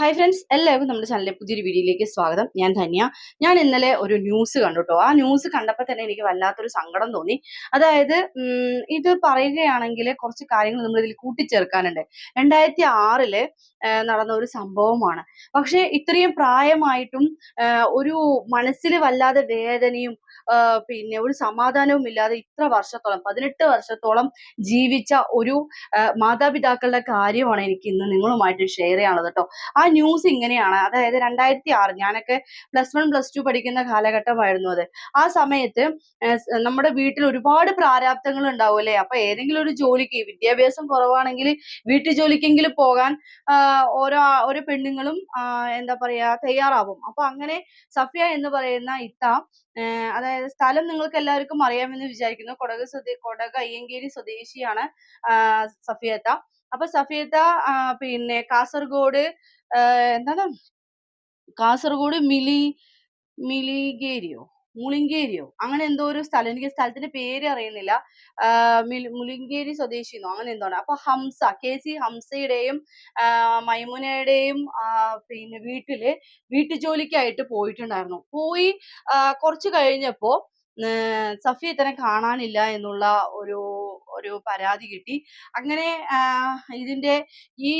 Hi friends എല്ലാവർക്കും നമ്മുടെ ചാനലിലെ പുതിയൊരു വീഡിയോയിലേക്ക് സ്വാഗതം. ഞാൻ ധന്യ. ഞാൻ ഇന്നലെ ഒരു ന്യൂസ് കണ്ടു കേട്ടോ ആ ന്യൂസ് കണ്ടപ്പോൾ തന്നെ എനിക്ക് വല്ലാത്തൊരു സങ്കടം തോന്നി. അതായത് ഇത് പറയുകയാണെങ്കിൽ കുറച്ച് കാര്യങ്ങൾ നമ്മൾ ഇതിൽ കൂട്ടിച്ചേർക്കാനുണ്ട്. രണ്ടായിരത്തി ആറിൽ നടന്ന ഒരു സംഭവമാണ്. പക്ഷേ ഇത്രയും പ്രായമായിട്ടും ഒരു മനസ്സിൽ വല്ലാതെ വേദനയും പിന്നെ ഒരു സമാധാനവും ഇല്ലാതെ ഇത്ര വർഷത്തോളം പതിനെട്ട് വർഷത്തോളം ജീവിച്ച ഒരു മാതാപിതാക്കളുടെ കാര്യമാണ് എനിക്ക് ഇന്ന് നിങ്ങളുമായിട്ട് ഷെയർ ചെയ്യാനുള്ളത് കേട്ടോ ആ ന്യൂസ് ഇങ്ങനെയാണ്. അതായത് രണ്ടായിരത്തി ആറ് ഞാനൊക്കെ പ്ലസ് വൺ പ്ലസ് ടു പഠിക്കുന്ന കാലഘട്ടമായിരുന്നു അത്. ആ സമയത്ത് നമ്മുടെ വീട്ടിൽ ഒരുപാട് പ്രാരാബ്ദങ്ങൾ ഉണ്ടാവും അല്ലേ അപ്പൊ ഏതെങ്കിലും ഒരു ജോലിക്ക് വിദ്യാഭ്യാസം കുറവാണെങ്കിൽ വീട്ടു ജോലിക്കെങ്കിലും പോകാൻ ഓരോ ഓരോ പെണ്ണുങ്ങളും എന്താ പറയാ തയ്യാറാവും. അപ്പൊ അങ്ങനെ സഫിയ എന്ന് പറയുന്ന ഇത്ത അതായത് സ്ഥലം നിങ്ങൾക്ക് എല്ലാവർക്കും അറിയാമെന്ന് വിചാരിക്കുന്നു. കൊടക് സ്വദേ കൊടക് അയ്യങ്കേരി സ്വദേശിയാണ് സഫിയത്ത അപ്പൊ സഫീത പിന്നെ കാസർഗോഡ് എന്താണ്? കാസർഗോഡ് മിലി മിലിഗേരിയോ? മുളിങ്കേരിയോ? അങ്ങനെ എന്തോ ഒരു സ്ഥലം. എനിക്ക് സ്ഥലത്തിന്റെ പേര് അറിയുന്നില്ല. മുളിങ്കേരി സ്വദേശിന്നോ? അങ്ങനെ എന്തോ അപ്പൊ ഹംസ കെ സി ഹംസയുടെയും മൈമുനയുടെയും പിന്നെ വീട്ടിൽ വീട്ടുജോലിക്കായിട്ട് പോയിട്ടുണ്ടായിരുന്നു. പോയി കുറച്ച് കഴിഞ്ഞപ്പോ ഏർ സഫിയത്തിനെ കാണാനില്ല എന്നുള്ള ഒരു ഒരു പരാതി കിട്ടി. അങ്ങനെ ഇതിന്റെ ഈ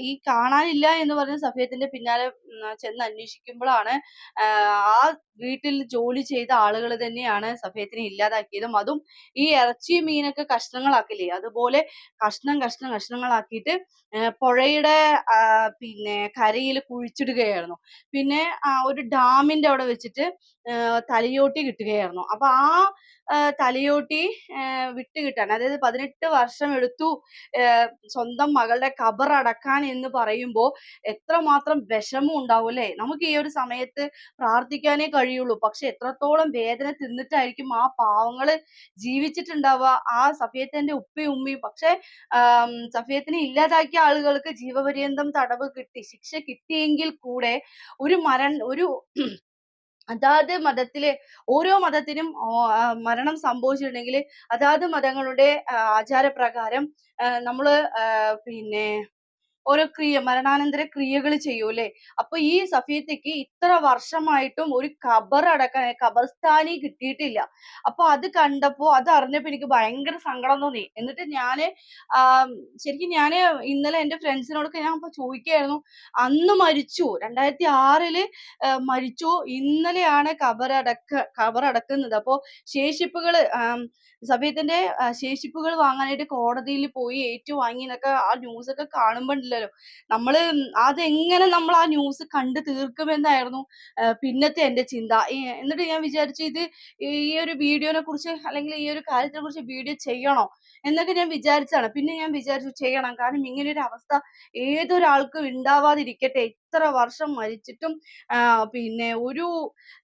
ഈ കാണാനില്ല എന്ന് പറഞ്ഞ സഫിയത്തിന്റെ പിന്നാലെ ചെന്ന് അന്വേഷിക്കുമ്പോഴാണ് ആ വീട്ടിൽ ജോലി ചെയ്ത ആളുകൾ തന്നെയാണ് സഫേത്തിനെ ഇല്ലാതാക്കിയതും അതും ഈ ഇറച്ചി മീനൊക്കെ കഷ്ണങ്ങളാക്കില്ലേ? അതുപോലെ കഷ്ണം കഷ്ണം കഷ്ണങ്ങളാക്കിയിട്ട് പുഴയുടെ പിന്നെ കരയിൽ കുഴിച്ചിടുകയായിരുന്നു. പിന്നെ ഒരു ഡാമിന്റെ അവിടെ വെച്ചിട്ട് തലയോട്ടി കിട്ടുകയായിരുന്നു. അപ്പൊ ആ തലയോട്ടി വിട്ടു കിട്ടാൻ അതായത് പതിനെട്ട് വർഷം എടുത്തു സ്വന്തം മകളുടെ ഖബർ അടക്കാൻ എന്ന് പറയുമ്പോൾ എത്രമാത്രം വിഷമം ഉണ്ടാവും അല്ലെ? നമുക്ക് ഈ ഒരു സമയത്ത് പ്രാർത്ഥിക്കാനേ കഴിയുള്ളൂ. പക്ഷെ എത്രത്തോളം വേദന തിന്നിട്ടായിരിക്കും ആ പാവങ്ങൾ ജീവിച്ചിട്ടുണ്ടാവുക. ആ സഫിയത്തിന്റെ ഉപ്പയും ഉമ്മയും. പക്ഷെ സഫയത്തിനെ ഇല്ലാതാക്കിയ ആളുകൾക്ക് ജീവപര്യന്തം തടവ് കിട്ടി ശിക്ഷ കിട്ടിയെങ്കിൽ കൂടെ ഒരു മര ഒരു അതാത് മതത്തിലെ ഓരോ മതത്തിനും മരണം സംഭവിച്ചിട്ടുണ്ടെങ്കിൽ അതാത് മതങ്ങളുടെ ആചാരപ്രകാരം നമ്മൾ പിന്നെ ഓരോ ക്രിയ മരണാനന്തര ക്രിയകൾ ചെയ്യൂലേ അപ്പൊ ഈ സഫീത്തയ്ക്ക് ഇത്ര വർഷമായിട്ടും ഒരു ഖബർ അടക്കാൻ ഖബർസ്ഥാനി കിട്ടിയിട്ടില്ല. അപ്പൊ അത് കണ്ടപ്പോ അത് അറിഞ്ഞപ്പോ എനിക്ക് ഭയങ്കര സങ്കടം തോന്നി. എന്നിട്ട് ഞാൻ ശരിക്കും ഞാൻ ഇന്നലെ എന്റെ ഫ്രണ്ട്സിനോടൊക്കെ ഞാൻ ചോദിക്കായിരുന്നു. അന്ന് മരിച്ചു. രണ്ടായിരത്തി ആറിൽ മരിച്ചു. ഇന്നലെയാണ് ഖബറടക്ക അടക്കുന്നത്. അപ്പോ ശേഷിപ്പുകൾ സഫീത്തിന്റെ ശേഷിപ്പുകൾ വാങ്ങാനായിട്ട് കോടതിയിൽ പോയി ഏറ്റുവാങ്ങി എന്നൊക്കെ ആ ന്യൂസ് ഒക്കെ കാണുമ്പോ നമ്മൾ അതെങ്ങനെ നമ്മൾ ആ ന്യൂസ് കണ്ടു തീർക്കുമെന്നായിരുന്നു പിന്നത്തെ എന്റെ ചിന്ത. എന്നിട്ട് ഞാൻ വിചാരിച്ചു ഇത് ഈ ഒരു വീഡിയോനെ കുറിച്ച് അല്ലെങ്കിൽ ഈ ഒരു കാര്യത്തിനെ കുറിച്ച് വീഡിയോ ചെയ്യണോ എന്നൊക്കെ ഞാൻ വിചാരിച്ചതാണ്. പിന്നെ ഞാൻ വിചാരിച്ചു ചെയ്യണം. കാരണം ഇങ്ങനെ ഒരു അവസ്ഥ ഏതൊരാൾക്കും ഉണ്ടാവാതിരിക്കട്ടെ. ഇത്ര വർഷം മരിച്ചിട്ടും പിന്നെ ഒരു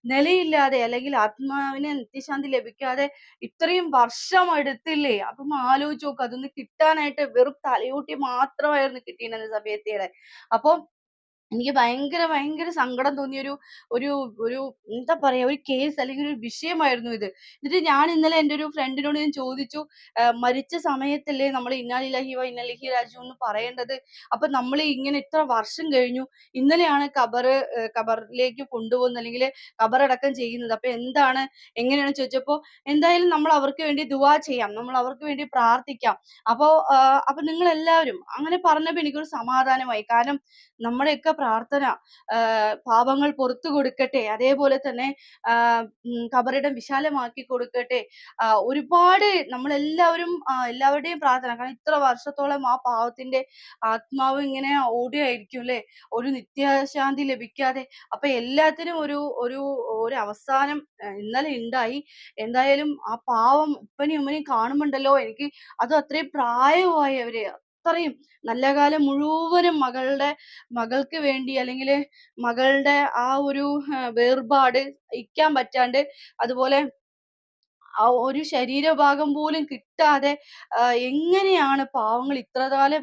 നിലയില്ലാതെ അല്ലെങ്കിൽ ആത്മാവിന് നിത്യശാന്തി ലഭിക്കാതെ ഇത്രയും വർഷം എടുത്തില്ലേ? അപ്പം ആലോചിച്ച് നോക്ക് അതൊന്ന് കിട്ടാനായിട്ട് വെറും തലയോട്ടി മാത്രമായിരുന്നു കിട്ടിയിരുന്നത് സഫിയത്തിയുടെ അപ്പൊ എനിക്ക് ഭയങ്കര ഭയങ്കര സങ്കടം തോന്നിയ ഒരു ഒരു ഒരു എന്താ പറയാ ഒരു കേസ് അല്ലെങ്കിൽ ഒരു വിഷയമായിരുന്നു ഇത്. എന്നിട്ട് ഞാൻ ഇന്നലെ എന്റെ ഒരു ഫ്രണ്ടിനോട് ഞാൻ ചോദിച്ചു മരിച്ച സമയത്തല്ലേ നമ്മൾ ഇന്നാലില്ലാഹി വ ഇന്നലിഹി രാജു എന്ന് പറയേണ്ടത്? അപ്പൊ നമ്മൾ ഇങ്ങനെ ഇത്ര വർഷം കഴിഞ്ഞു. ഇന്നലെയാണ് കബറ് കബറിലേക്ക് കൊണ്ടുപോകുന്നത് അല്ലെങ്കിൽ കബറടക്കം ചെയ്യുന്നത്. അപ്പൊ എന്താണ് എങ്ങനെയാണ് ചോദിച്ചപ്പോ എന്തായാലും നമ്മൾ അവർക്ക് വേണ്ടി ദുവാ ചെയ്യാം. നമ്മൾ അവർക്ക് വേണ്ടി പ്രാർത്ഥിക്കാം. അപ്പോ അപ്പൊ നിങ്ങൾ എല്ലാവരും അങ്ങനെ പറഞ്ഞപ്പോ എനിക്കൊരു സമാധാനമായി. കാരണം നമ്മുടെയൊക്കെ പ്രാർത്ഥന പാപങ്ങൾ പുറത്തു കൊടുക്കട്ടെ അതേപോലെ തന്നെ കബറിടം വിശാലമാക്കി കൊടുക്കട്ടെ ഒരുപാട് നമ്മളെല്ലാവരും എല്ലാവരുടെയും പ്രാർത്ഥന കാരണം ഇത്ര വർഷത്തോളം ആ പാവത്തിന്റെ ആത്മാവ് ഇങ്ങനെ ഓടിയായിരിക്കും അല്ലെ? ഒരു നിത്യശാന്തി ലഭിക്കാതെ അപ്പൊ എല്ലാത്തിനും ഒരു ഒരു ഒരു അവസാനം ഇന്നലെ ഉണ്ടായി എന്തായാലും ആ പാവം ഉപ്പനെയും ഉമ്മനെയും കാണുമ്പോണ്ടല്ലോ എനിക്ക് അത് അത്രയും പ്രായമായവര് അത്രയും. നല്ല കാലം മുഴുവനും മകളുടെ മകൾക്ക് വേണ്ടി അല്ലെങ്കിൽ മകളുടെ ആ ഒരു വേർപാട് ഇരിക്കാൻ പറ്റാണ്ട് അതുപോലെ ആ ഒരു ശരീരഭാഗം പോലും കിട്ടാതെ എങ്ങനെയാണ് പാവങ്ങൾ ഇത്രകാലം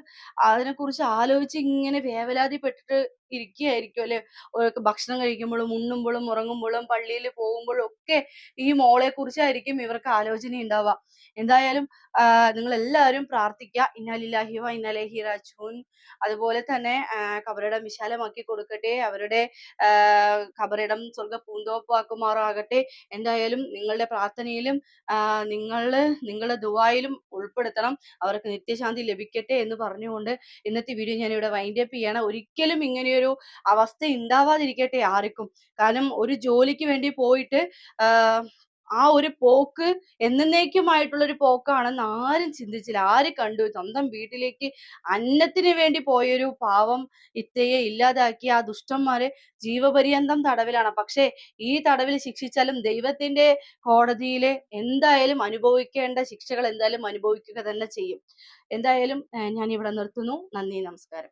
അതിനെക്കുറിച്ച് ആലോചിച്ച് ഇങ്ങനെ വേവലാതിപ്പെട്ടിട്ട് ഇരിക്കുകയായിരിക്കും അല്ലെ? ഭക്ഷണം കഴിക്കുമ്പോഴും ഉണ്ണുമ്പോഴും ഉറങ്ങുമ്പോഴും പള്ളിയിൽ പോകുമ്പോഴും ഒക്കെ ഈ മോളെ കുറിച്ചായിരിക്കും ഇവർക്ക് ആലോചന ഉണ്ടാവുക. എന്തായാലും നിങ്ങൾ എല്ലാവരും പ്രാർത്ഥിക്കുക. ഇന്നാലില്ലാഹി വ റാജൂൻ അതുപോലെ തന്നെ കബറിടം വിശാലമാക്കി കൊടുക്കട്ടെ. അവരുടെ കബറിടം സ്വർഗ പൂന്തോപ്പാക്കുമാറാകട്ടെ. എന്തായാലും നിങ്ങളുടെ പ്രാർത്ഥനയിലും നിങ്ങൾ നിങ്ങളുടെ ദുവായിലും ഉൾപ്പെടുത്തണം. അവർക്ക് നിത്യശാന്തി ലഭിക്കട്ടെ എന്ന് പറഞ്ഞുകൊണ്ട് ഇന്നത്തെ വീഡിയോ ഞാൻ ഇവിടെ വൈൻഡ് അപ്പ് ചെയ്യണം. ഒരിക്കലും ഇങ്ങനെയൊരു അവസ്ഥ ഉണ്ടാവാതിരിക്കട്ടെ ആർക്കും. കാരണം ഒരു ജോലിക്ക് വേണ്ടി പോയിട്ട് ആ ഒരു പോക്ക് എന്നേക്കുമായിട്ടുള്ള ഒരു പോക്കാണെന്ന് ആരും ചിന്തിച്ചില്ല. ആര് കണ്ടു? സ്വന്തം വീട്ടിലേക്ക് അന്നത്തിന് വേണ്ടി പോയൊരു പാവം ഇത്തയെ ഇല്ലാതാക്കി ആ ദുഷ്ടന്മാരെ ജീവപര്യന്തം തടവിലാണ്. പക്ഷേ ഈ തടവിൽ ശിക്ഷിച്ചാലും ദൈവത്തിന്റെ കോടതിയിൽ എന്തായാലും അനുഭവിക്കേണ്ട ശിക്ഷകൾ എന്തായാലും അനുഭവിക്കുക തന്നെ ചെയ്യും. എന്തായാലും ഞാൻ ഇവിടെ നിർത്തുന്നു. നന്ദി നമസ്കാരം.